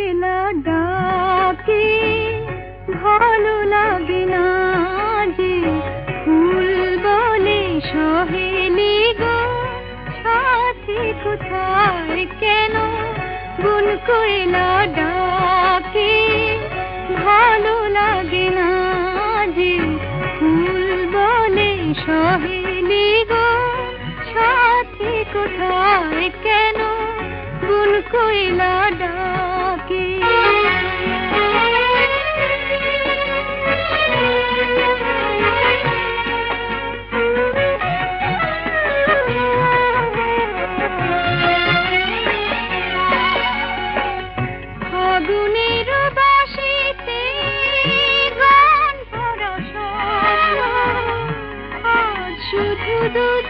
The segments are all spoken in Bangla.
কইলা ডাকে, ভালো লাগে না যে ফুল বলে সহেলি গো সাথী কোথায় কেন বন কইলা ডাকে? ভালো লাগে না যে ফুল বলে সহেলি do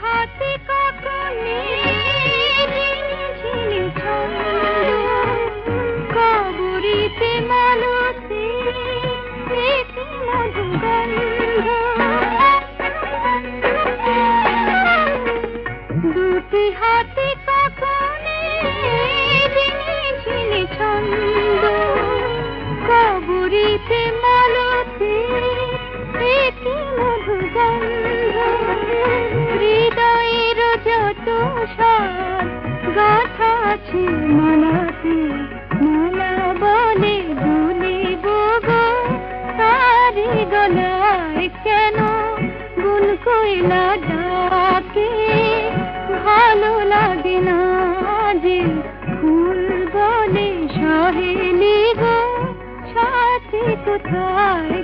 হাতে কবরিতে কইলা ডাকে ভালো লাগে না যে ফুল বলে সহেলি গো সাথে কোথায়